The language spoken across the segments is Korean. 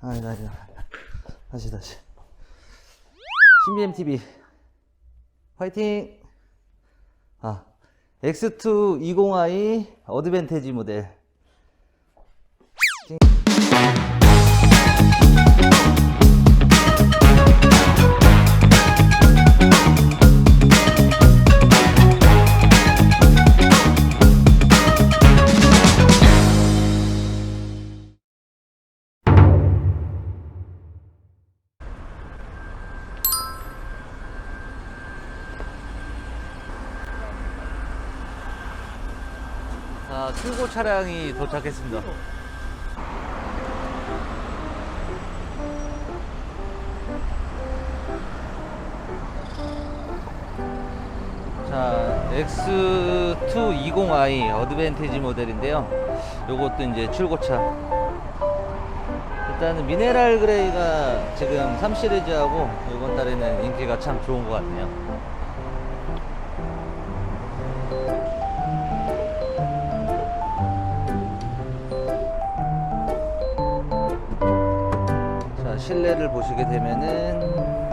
아니, 아니, 아니. 다시, 다시. 신비M TV. 화이팅! 아, X2 20i 어드밴티지 모델. 자, 출고 차량이 도착했습니다. 자, X2 20i 어드밴티지 모델인데요. 요것도 이제 출고차. 일단은 미네랄 그레이가 지금 3 시리즈하고 이번 달에는 인기가 참 좋은 것 같네요. 실내를 보시게 되면은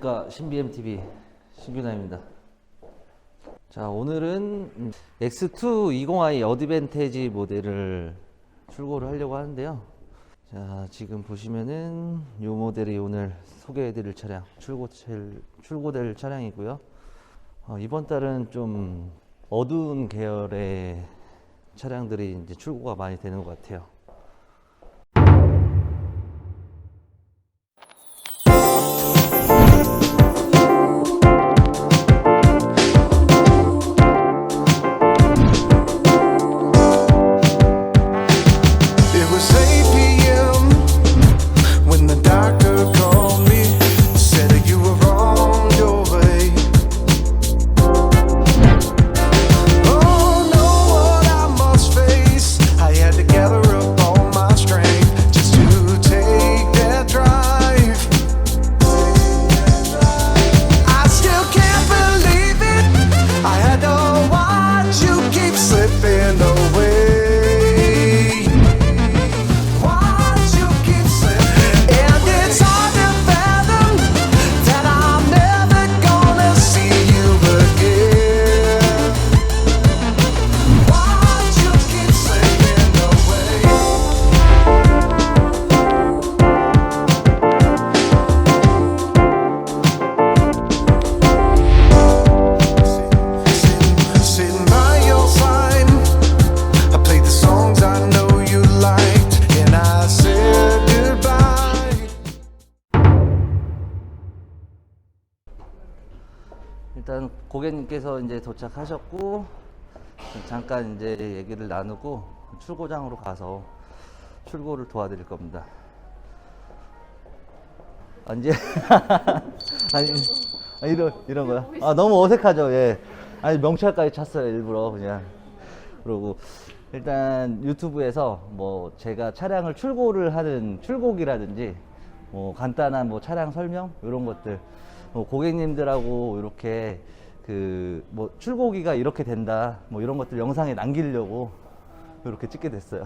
안녕하십니까 신비M TV 신규남입니다. 자 오늘은 음, X2 20i 어드밴티지 모델을 출고를 하려고 하는데요. 자 지금 보시면은 이 모델이 오늘 소개해드릴 차량 출고 출고될 차량이고요. 어, 이번 달은 좀 어두운 계열의 차량들이 이제 출고가 많이 되는 것 같아요. 일단 고객님께서 이제 도착하셨고 잠깐 이제 얘기를 나누고 출고장으로 가서 출고를 도와드릴 겁니다. 아, 이제 아니 아, 이런 이런 거요? 아 너무 어색하죠. 예. 아니 명찰까지 찼어요 일부러 그냥. 그리고 일단 유튜브에서 뭐 제가 차량을 출고를 하는 출고기라든지 뭐 간단한 뭐 차량 설명 이런 것들 뭐 고객님들하고 이렇게 그 뭐 출고기가 이렇게 된다 뭐 이런 것들 영상에 남기려고 이렇게 찍게 됐어요.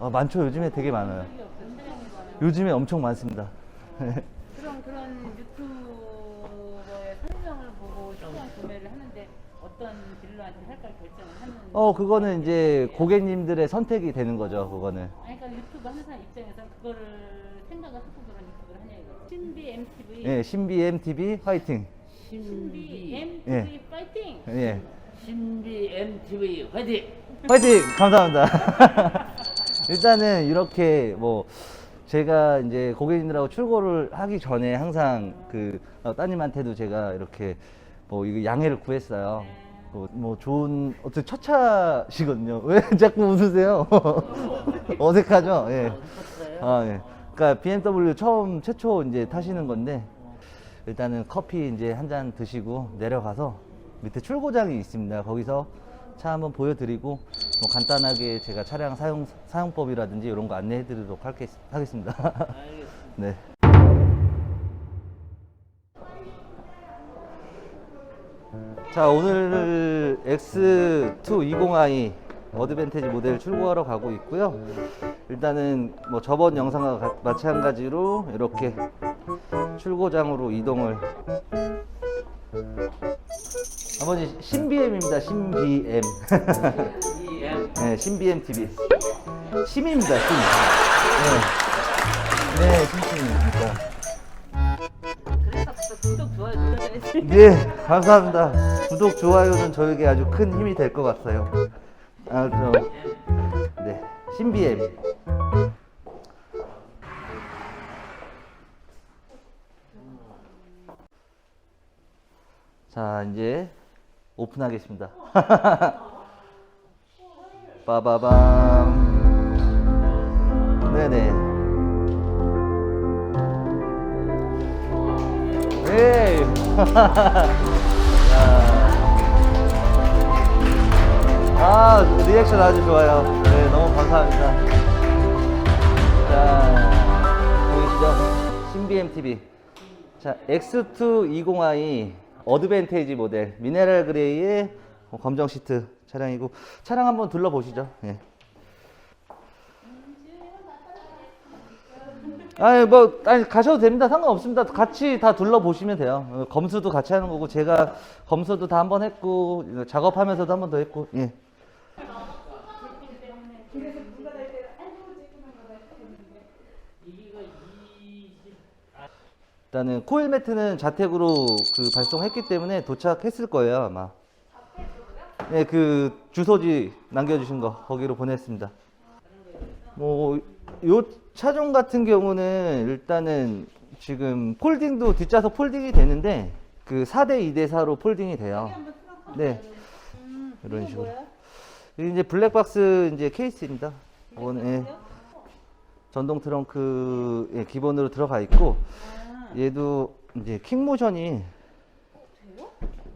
아, 많죠 요즘에 되게 많아요. 요즘에 엄청 많습니다. 그런 그런 유튜버의 설명을 보고 차량 구매를 하는데 어떤 딜러한테 할까 결정을 하는. 어 그거는 이제 고객님들의 선택이 되는 거죠 그거는. 아니, 그러니까 유튜브 하는 사람 입장에서 그거를 생각을 하고 그런 유튜브를 하냐 이거. 신비 MTV. 예 신비 MTV 화이팅. 신비 MTV 예. 파이팅. 예. 신비 MTV 화이팅! 화이팅! 감사합니다. 일단은 이렇게 뭐 제가 이제 고객님들하고 출고를 하기 전에 항상 그 어, 따님한테도 제가 이렇게 뭐 이거 양해를 구했어요. 뭐, 뭐 좋은 어떻게 첫 차시거든요. 왜 자꾸 웃으세요? 어색하죠? 예. 아, 예. 그러니까 BMW 처음 최초 이제 타시는 건데 일단은 커피 이제 한 잔 드시고 내려가서 밑에 출고장이 있습니다. 거기서 차 한번 보여드리고 뭐 간단하게 제가 차량 사용 사용법이라든지 이런 거 안내해드리도록 할겠, 하겠습니다. 네. 자 오늘 X2 20i 어드밴티지 모델 출고하러 가고 있고요. 일단은 뭐 저번 영상과 가- 마찬가지로 이렇게 출고장으로 이동을 아버지 신BM입니다. 신BM. 네, 신BM TV. 심입니다. 심. 네, 네, 심심입니다. 그래서 구독 좋아요 눌러줘야지. 네, 감사합니다. 구독, 좋아요는 저에게 아주 큰 힘이 될 것 같아요. 아, 저, 네, 신비엠. 자, 이제 오픈하겠습니다. 빠바밤. 네네. 네. 아, 리액션 아주 좋아요. 네, 너무 감사합니다. 자, 보이시죠? 신비엠 TV. 자, X2 20i 어드밴테이지 모델 미네랄 그레이의 어, 검정 시트 차량이고 차량 한번 둘러보시죠. 예. 아니 뭐 아니 가셔도 됩니다 상관없습니다 같이 다 둘러보시면 돼요 어, 검수도 같이 하는 거고 제가 검수도 다 한번 했고 작업하면서도 한번 더 했고 예 일단은 코일 매트는 자택으로 그 발송했기 때문에 도착했을 거예요 아마 네, 그 주소지 남겨주신 거 거기로 보냈습니다. 뭐, 요 차종 같은 경우는 일단은 지금 폴딩도 뒷좌석 폴딩이 되는데 그 4대 2대 4로 폴딩이 돼요. 네. 이런 식으로. 이게 이제 블랙박스 이제 케이스입니다. 이거는 예. 전동 트렁크 예, 기본으로 들어가 있고 얘도 이제 킥모션이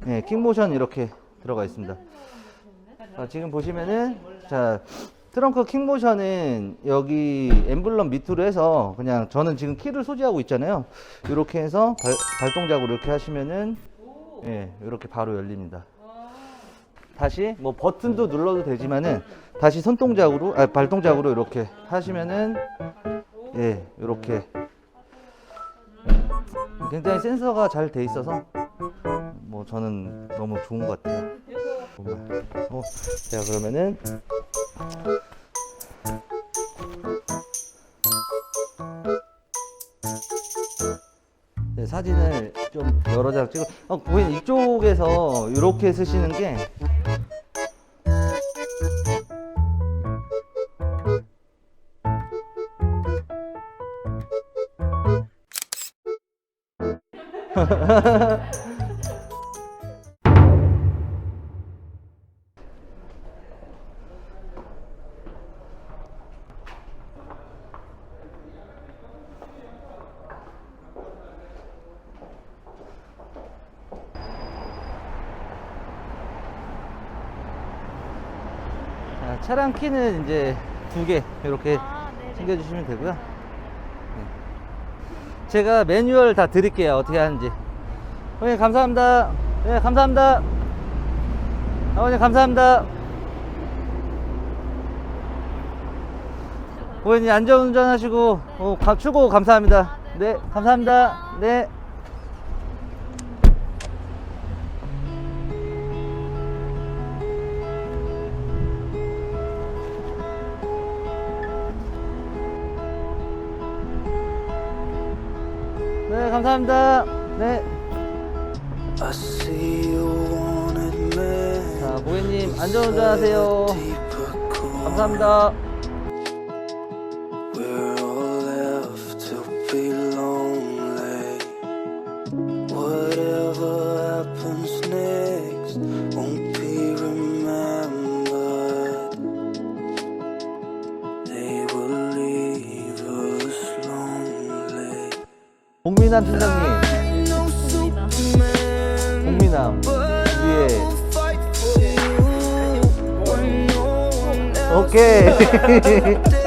예, 킥모션 이렇게 들어가 있습니다. 자, 지금 보시면은 자 트렁크 킥모션은 여기 엠블럼 밑으로 해서 그냥 저는 지금 키를 소지하고 있잖아요. 이렇게 해서 발, 발동작으로 이렇게 하시면은 예 이렇게 바로 열립니다. 다시 뭐 버튼도 눌러도 되지만은 다시 손동작으로 아 발동작으로 이렇게 하시면은 예 이렇게 굉장히 센서가 잘 돼 있어서 뭐 저는 너무 좋은 것 같아요. 어, 자 그러면은 네, 사진을 좀 여러 장 찍어. 어, 고객 이쪽에서 이렇게 쓰시는 게 차량 키는 이제 두 개 이렇게 챙겨주시면 되고요. 네. 제가 매뉴얼 다 드릴게요. 어떻게 하는지. 어머니 감사합니다. 네, 감사합니다. 어머니 감사합니다. 고객님 안전운전 하시고 어, 가- 출고 감사합니다. 네, 감사합니다. 네. 네, 감사합니다. 네. 자, 고객님 안전운전 하세요. Deeper cool. 감사합니다. 박민남 팀장님. 공민남 위에. 오케이.